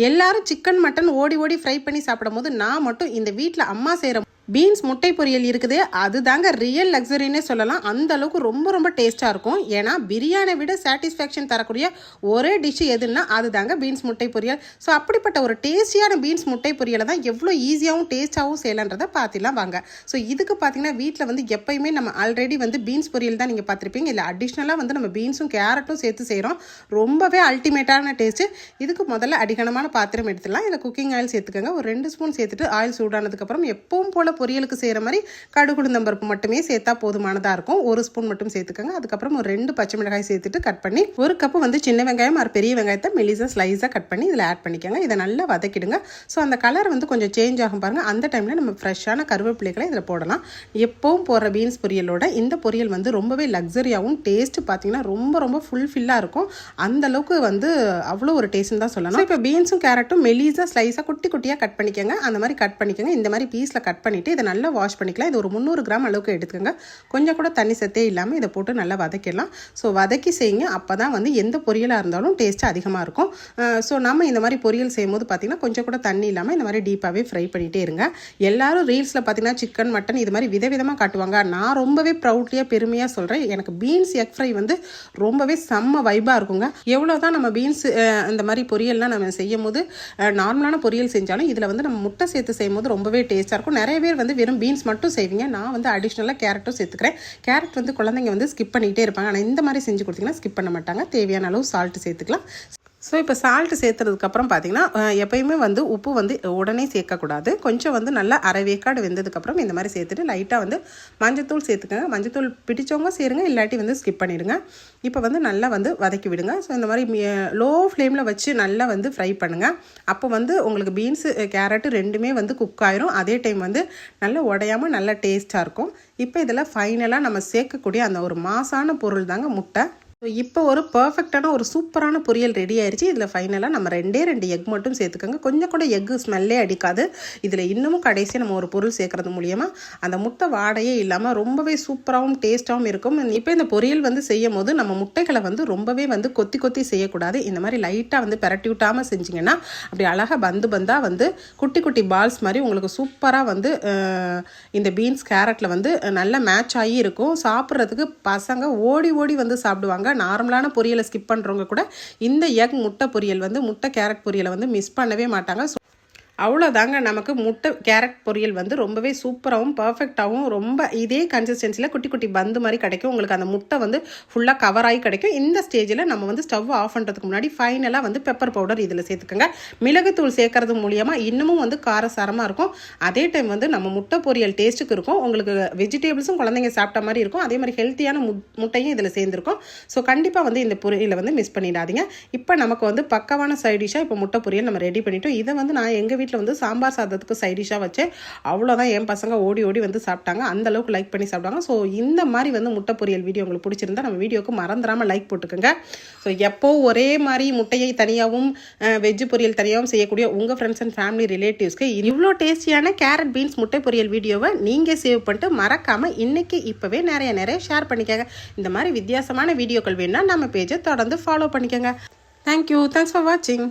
எல்லாரும் chicken mutton ஓடி ஓடி ஃப்ரை பண்ணி சாப்பிடும் போது நான் மட்டும் இந்த வீட்டில் அம்மா செய்கிற பீன்ஸ் முட்டை பொரியல் இருக்குது. அது தாங்க ரியல் லக்ஸரின்னே சொல்லலாம். அந்த அளவுக்கு ரொம்ப ரொம்ப டேஸ்ட்டாக இருக்கும். ஏன்னா பிரியாணி விட சாட்டிஸ்ஃபேக்ஷன் தரக்கூடிய ஒரே டிஷ் எதுன்னா அது தாங்க பீன்ஸ் முட்டை பொரியல். ஸோ அப்படிப்பட்ட ஒரு டேஸ்டியான பீன்ஸ் முட்டை பொரியலை தான் எவ்வளோ ஈஸியாகவும் டேஸ்ட்டாகவும் செய்யலான்றதை பார்த்துலாம் வாங்க. ஸோ இதுக்கு பார்த்தீங்கன்னா வீட்டில் வந்து எப்பயுமே நம்ம ஆல்ரெடி வந்து பீன்ஸ் பொரியல் தான் நீங்கள் பார்த்துருப்பீங்க. இல்லை அடிஷ்னலாக வந்து நம்ம பீன்ஸும் கேரட்டும் சேர்த்து செய்கிறோம் ரொம்பவே அல்டிமேட்டான டேஸ்ட்டு இதுக்கு முதல்ல அடிகனமான பாத்திரம் எடுத்துடலாம். இதில் குக்கிங் ஆயில் சேர்த்துக்கோங்க. ஒரு ரெண்டு ஸ்பூன் சேர்த்துட்டு ஆயில் சூடானதுக்கப்புறம் எப்பவும் போல் பொரியலுக்கு செய்கிற மாதிரி கடுகு பருப்பு மட்டுமே சேர்த்தா போதுமானதாக இருக்கும். ஒரு ஸ்பூன் மட்டும் சேர்த்துக்கோங்க. அதுக்கப்புறம் ஒரு ரெண்டு பச்சை மிளகாய் சேர்த்துட்டு கட் பண்ணி ஒரு கப்பு வந்து சின்ன வெங்காயம் ஒரு பெரிய வெங்காயத்தை மெலிசாக ஸ்லைஸாக கட் பண்ணி இதில் ஆட் பண்ணிக்கோங்க. இதை நல்லா வதக்கிடுங்க. ஸோ அந்த கலர் வந்து கொஞ்சம் சேஞ்ச் ஆகும் பாருங்கள் அந்த டைமில் நம்ம ஃப்ரெஷ்ஷான கருவேப்பிலைகளை இதில் போடலாம். எப்பவும் போடுற பீன்ஸ் பொரியலோட இந்த பொரியல் வந்து ரொம்பவே லக்ஸரியாகவும் டேஸ்ட்டு பார்த்தீங்கன்னா ரொம்ப ரொம்ப ஃபுல்ஃபில்லாக இருக்கும். அந்த அளவுக்கு வந்து அவ்வளோ ஒரு டேஸ்ட்னு தான் சொல்லணும். இப்போ பீன்ஸும் கேரட்டும் மெலிசாக ஸ்லைஸாக குட்டி குட்டியாக கட் பண்ணிக்கோங்க. அந்த மாதிரி கட் பண்ணிக்கோங்க. இந்த மாதிரி பீஸில் கட் பண்ணிவிட்டு இதை நல்லா வாஷ் பண்ணிக்கலாம். இது ஒரு முந்நூறு கிராம் அளவுக்கு எடுத்துக்கோங்க. கொஞ்சம் கூட தண்ணி சத்தே இல்லாமல் இதை போட்டு நல்லா வதக்கிடலாம். ஸோ வதக்கி செய்யுங்க. அப்போ தான் வந்து எந்த பொரியலாக இருந்தாலும் டேஸ்ட்டு அதிகமாக இருக்கும். ஸோ நம்ம இந்த மாதிரி பொரியல் செய்யும்போது பார்த்திங்கன்னா கொஞ்சம் கூட தண்ணி இல்லாமல் இந்த மாதிரி டீப்பாகவே ஃப்ரை பண்ணிகிட்டே இருங்க. எல்லாரும் ரீல்ஸில் பார்த்தீங்கன்னா சிக்கன் மட்டன் இது மாதிரி விதவிதமாக காட்டுவாங்க. நான் ரொம்பவே ப்ரௌட்லியாக பெருமையாக சொல்கிறேன் எனக்கு பீன்ஸ் எக் ஃப்ரை வந்து ரொம்பவே செம்ம வைபாக இருக்குங்க. எவ்வளோ தான் நம்ம பீன்ஸ் இந்த மாதிரி பொரியல்லாம் நம்ம செய்யும் போது நார்மலான பொரியல் செஞ்சாலும் இதில் வந்து நம்ம முட்டை சேர்த்து செய்யும் போது ரொம்பவே டேஸ்ட்டாக இருக்கும். நிறைய பேர் வந்து வெறும் பீன்ஸ் மட்டும் செய்வீங்க. நான் வந்து அடிஷ்னலாக கேரட்டும் சேர்த்துக்கிறேன். கேரட் வந்து குழந்தைங்க வந்து ஸ்கிப் பண்ணிகிட்டே இருப்பாங்க. ஆனால் இந்த மாதிரி செஞ்சு கொடுத்தீங்கன்னா ஸ்கிப் பண்ண மாட்டாங்க. தேவையான அளவு சால்ட்டு சேர்த்துக்கலாம். ஸோ இப்போ சால்ட்டு சேர்த்துறதுக்கப்புறம் பார்த்தீங்கன்னா எப்பயுமே வந்து உப்பு வந்து உடனே சேர்க்கக்கூடாது. கொஞ்சம் வந்து நல்லா அரை வேக்காடு வெந்ததுக்கப்புறம் இந்த மாதிரி சேர்த்துட்டு லைட்டாக வந்து மஞ்சத்தூள் சேர்த்துக்கோங்க. மஞ்சத்தூள் பிடிச்சவங்க சேருங்க இல்லாட்டி வந்து ஸ்கிப் பண்ணிடுங்க. இப்போ வந்து நல்லா வந்து வதக்கி விடுங்க. ஸோ இந்த மாதிரி லோ ஃப்ளேமில் வச்சு நல்லா வந்து ஃப்ரை பண்ணுங்கள் அப்போ வந்து உங்களுக்கு பீன்ஸு கேரட்டு ரெண்டுமே வந்து குக் ஆயிரும். அதே டைம் வந்து நல்லா உடையாமல் நல்லா டேஸ்ட்டாக இருக்கும். இப்போ இதில் ஃபைனலாக நம்ம சேர்க்கக்கூடிய அந்த ஒரு மாசான பொருள் தாங்க முட்டை. ஸோ இப்போ ஒரு பர்ஃபெக்டான ஒரு சூப்பரான பொரியல் ரெடி ஆயிடுச்சு இதில் ஃபைனலாக நம்ம ரெண்டே ரெண்டு எக் மட்டும் சேர்த்துக்கோங்க. கொஞ்சம் கூட எக்கு ஸ்மெல்லே அடிக்காது. இதில் இன்னமும் கடைசியாக நம்ம ஒரு பொருள் சேர்க்குறது மூலியமாக அந்த முட்டை வாடையே இல்லாமல் ரொம்பவே சூப்பராகவும் டேஸ்ட்டாகவும் இருக்கும். இப்போ இந்த பொரியல் வந்து செய்யும் போது நம்ம முட்டைகளை வந்து ரொம்பவே வந்து கொத்தி கொத்தி செய்யக்கூடாது. இந்த மாதிரி லைட்டாக வந்து பிரட்டி விட்டாமல் செஞ்சிங்கன்னா அப்படி அழகாக பந்து பந்தாக வந்து குட்டி குட்டி பால்ஸ் மாதிரி உங்களுக்கு சூப்பராக வந்து இந்த பீன்ஸ் கேரட்டில் வந்து நல்லா மேட்ச் ஆகி இருக்கும். சாப்பிட்றதுக்கு பசங்க ஓடி ஓடி வந்து சாப்பிடுவாங்க. நார்மலான பொரியலை ஸ்கிப் பண்ணுறவங்க கூட இந்த எக் முட்டை பொரியல் வந்து முட்டை கேரட் பொரியலை வந்து மிஸ் பண்ணவே மாட்டாங்க. அவ்வளோதாங்க நமக்கு முட்டை கேரட் பொரியல் வந்து ரொம்பவே சூப்பராகவும் பர்ஃபெக்டாகவும் ரொம்ப இதே கன்சிஸ்டன்சியில் குட்டி குட்டி பந்து மாதிரி கிடைக்கும். உங்களுக்கு அந்த முட்டை வந்து ஃபுல்லாக கவர் ஆகி கிடைக்கும். இந்த ஸ்டேஜில் நம்ம வந்து ஸ்டவ் ஆஃப் பண்ணுறதுக்கு முன்னாடி ஃபைனலாக வந்து பெப்பர் பவுடர் இதில் சேர்த்துக்கோங்க. மிளகுத்தூள் சேர்க்கறது மூலியமாக இன்னமும் வந்து காரசாரமாக இருக்கும். அதே டைம் வந்து நம்ம முட்டை பொரியல் டேஸ்ட்டுக்கு இருக்கும். உங்களுக்கு வெஜிடபிள்ஸும் குழந்தைங்க சாப்பிட்ட மாதிரி இருக்கும். அதே மாதிரி ஹெல்த்தியான மு முட்டையும் இதில் சேர்ந்துருக்கும். ஸோ கண்டிப்பாக வந்து இந்த பொரியலை வந்து மிஸ் பண்ணிடாதீங்க. இப்போ நமக்கு வந்து பக்கவான சைடிஷாக இப்போ முட்டை பொரியல் நம்ம ரெடி பண்ணிட்டோம். இதை வந்து நான் எங்கள் வீட்டில் வந்து சாம்பார் சாதத்துக்கு சைடிஷாக வச்சு வச்சேன். அவ்வளோதான் என் பசங்க ஓடி ஓடி வந்து சாப்பிட்டாங்க. அந்த அளவுக்கு லைக் பண்ணி சாப்பிட்டாங்க ஸோ இந்த மாதிரி வந்து முட்டை பொரியல் வீடியோ உங்களுக்கு பிடிச்சிருந்தா நம்ம வீடியோக்கு மறந்துடாமல் லைக் போட்டுக்கோங்க. ஸோ எப்போ ஒரே மாதிரி முட்டையை தனியாகவும் வெஜ்ஜு பொரியல் தனியாகவும் செய்யக்கூடிய உங்கள் ஃப்ரெண்ட்ஸ் அண்ட் ஃபேமிலி ரிலேட்டிவ்ஸ்க்கு இவ்வளோ டேஸ்டியான கேரட் பீன்ஸ் முட்டை பொரியல் வீடியோவை நீங்கள் சேவ் பண்ணிட்டு மறக்காமல் இன்றைக்கி இப்போவே நிறைய நிறைய ஷேர் பண்ணிக்கோங்க. இந்த மாதிரி வித்தியாசமான வீடியோக்கள் வேணும்னா நம்ம பேஜை தொடர்ந்து ஃபாலோ பண்ணிக்கோங்க. தேங்க்யூ தேங்க்ஸ் ஃபார் வாட்சிங்